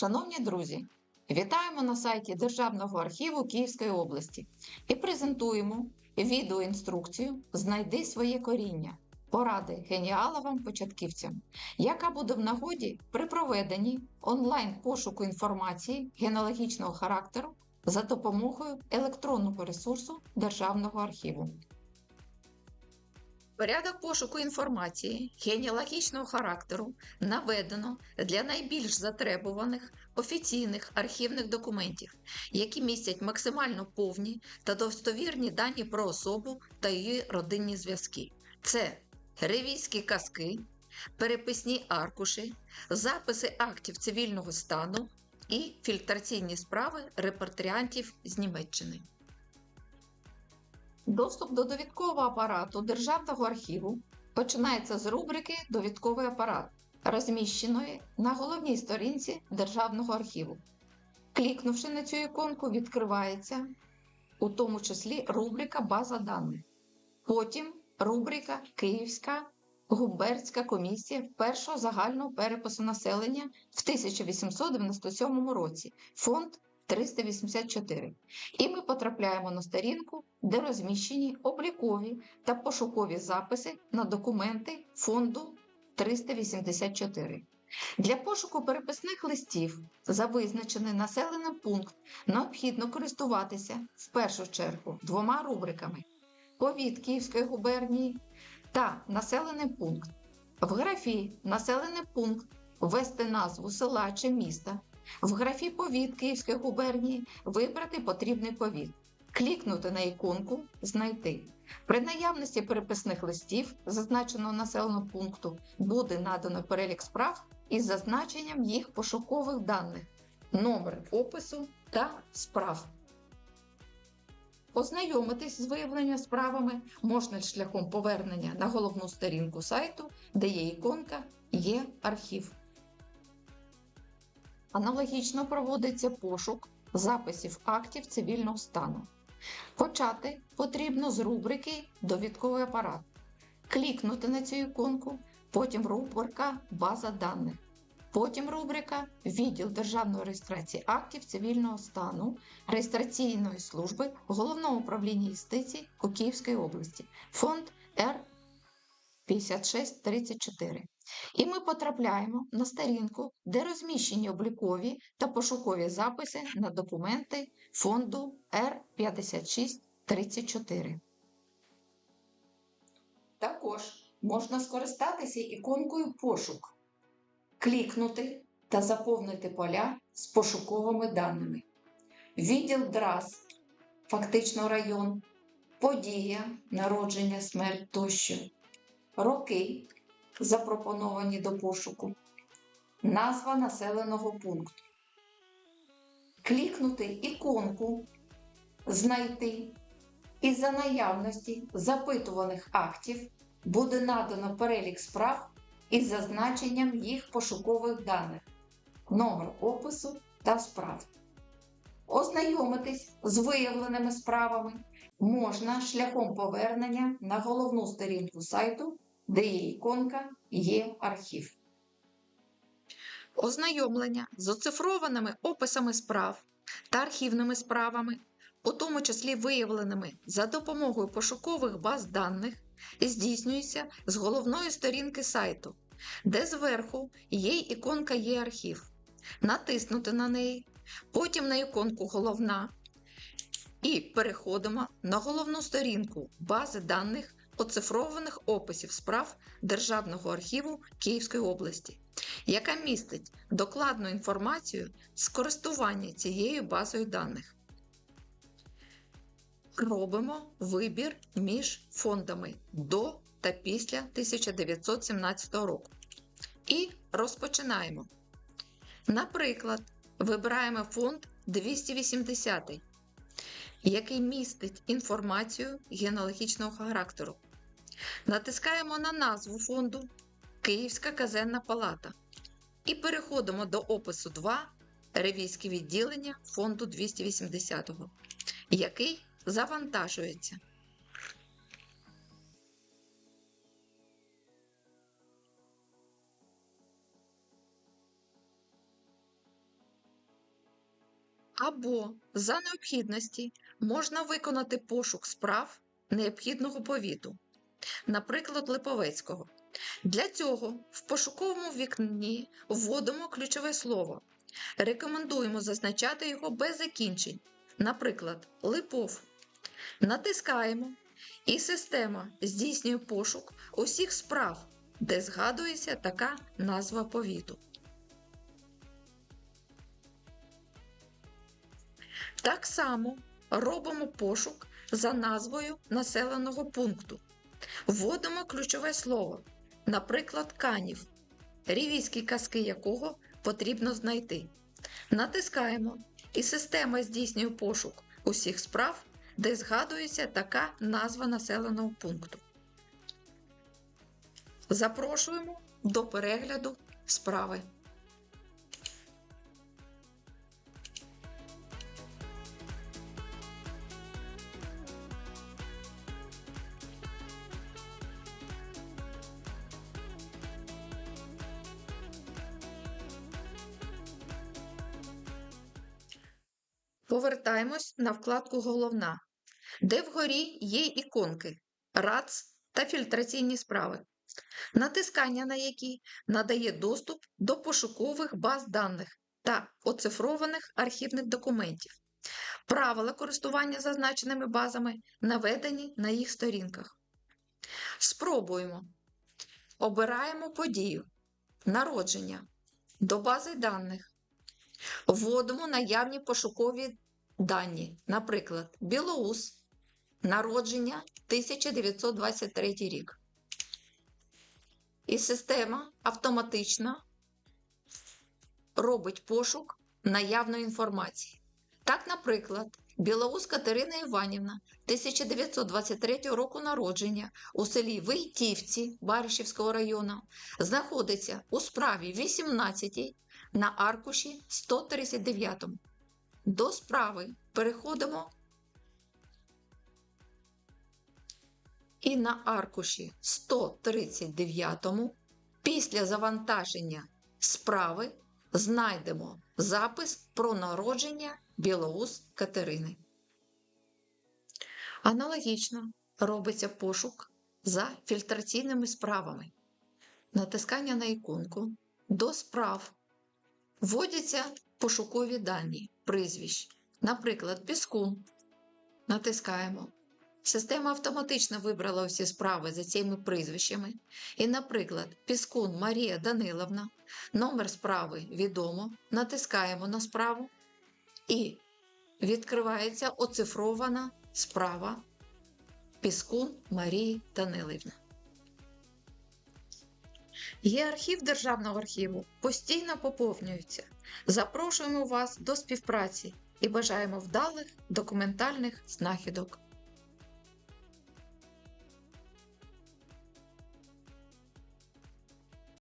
Шановні друзі, вітаємо на сайті Державного архіву Київської області і презентуємо відеоінструкцію Знайди своє коріння. Поради геніаловим початківцям, яка буде в нагоді при проведенні онлайн пошуку інформації генеалогічного характеру за допомогою електронного ресурсу Державного архіву. Порядок пошуку інформації генеалогічного характеру наведено для найбільш затребуваних офіційних архівних документів, які містять максимально повні та достовірні дані про особу та її родинні зв'язки. Це ревізькі казки, переписні аркуші, записи актів цивільного стану і фільтраційні справи репатріантів з Німеччини. Доступ до довідкового апарату Державного архіву починається з рубрики Довідковий апарат, розміщеної на головній сторінці Державного архіву. Клікнувши на цю іконку, відкривається у тому числі рубрика База даних. Потім рубрика Київська губернська комісія першого загального перепису населення в 1897 році. Фонд 384. І ми потрапляємо на сторінку, де розміщені облікові та пошукові записи на документи фонду 384. Для пошуку переписних листів за визначений населений пункт необхідно користуватися в першу чергу двома рубриками: повіт Київської губернії та населений пункт. В графі Населений пункт ввести назву села чи міста. В графі повіт Київської губернії вибрати потрібний повіт, клікнути на іконку Знайти. При наявності переписних листів, зазначеного населеного пункту, буде надано перелік справ із зазначенням їх пошукових даних, номер опису та справ. Ознайомитись з виявленням справами можна шляхом повернення на головну сторінку сайту, де є іконка Є архів. Аналогічно проводиться пошук записів актів цивільного стану. Почати потрібно з рубрики Довідковий апарат. Клікнути на цю іконку, потім рубрика База даних. Потім рубрика Відділ державної реєстрації актів цивільного стану реєстраційної служби Головного управління юстиції у Київській області, фонд Р 5634. І ми потрапляємо на сторінку, де розміщені облікові та пошукові записи на документи фонду Р5634. Також можна скористатися іконкою Пошук, клікнути та заповнити поля з пошуковими даними. Відділ ДРАС, фактично район, подія, народження, смерть тощо, роки запропоновані до пошуку, назва населеного пункту. Клікнути іконку Знайти і за наявності запитуваних актів буде надано перелік справ із зазначенням їх пошукових даних, номер опису та справ. Ознайомитись з виявленими справами можна шляхом повернення на головну сторінку сайту де є іконка Є архів. Ознайомлення з оцифрованими описами справ та архівними справами, у тому числі виявленими за допомогою пошукових баз даних, здійснюється з головної сторінки сайту, де зверху є іконка Є архів. Натиснути на неї, потім на іконку Головна. І переходимо на головну сторінку бази даних оцифрованих описів справ Державного архіву Київської області, яка містить докладну інформацію з користування цією базою даних. Робимо вибір між фондами до та після 1917 року. І розпочинаємо. Наприклад, вибираємо фонд 280, який містить інформацію генеалогічного характеру. Натискаємо на назву фонду Київська казенна палата і переходимо до опису 2 Ревізьке відділення фонду 280, який завантажується. Або за необхідності можна виконати пошук справ необхідного повіту, наприклад, Липовецького. Для цього в пошуковому вікні вводимо ключове слово. Рекомендуємо зазначати його без закінчень, наприклад, Липов. Натискаємо, і система здійснює пошук усіх справ, де згадується така назва повіту. Так само робимо пошук за назвою населеного пункту. Вводимо ключове слово, наприклад, канів, рівійські казки якого потрібно знайти. Натискаємо, і система здійснює пошук усіх справ, де згадується така назва населеного пункту. Запрошуємо до перегляду справи. Повертаємось на вкладку Головна, де вгорі є іконки РАЦ та фільтраційні справи, натискання на які надає доступ до пошукових баз даних та оцифрованих архівних документів. Правила користування зазначеними базами наведені на їх сторінках. Спробуємо. Обираємо подію, народження до бази даних. Вводимо наявні пошукові дані, наприклад, Білоус, народження 1923 рік. І система автоматично робить пошук наявної інформації. Так, наприклад, Білоус Катерина Іванівна 1923 року народження у селі Вийтівці Баришівського району знаходиться у справі 18 на аркуші 139. До справи переходимо і на аркуші 139 після завантаження справи знайдемо запис про народження Білоус Катерини. Аналогічно робиться пошук за фільтраційними справами. Натискання на іконку до справ вводяться пошукові дані прізвищ. Наприклад, Піскун. Натискаємо. Система автоматично вибрала усі справи за цими прізвищами. І, наприклад, Піскун Марія Даниловна, номер справи відомо, натискаємо на справу і відкривається оцифрована справа Піскун Марії Данилівни. Є архів Державного архіву, постійно поповнюється. Запрошуємо вас до співпраці і бажаємо вдалих документальних знахідок.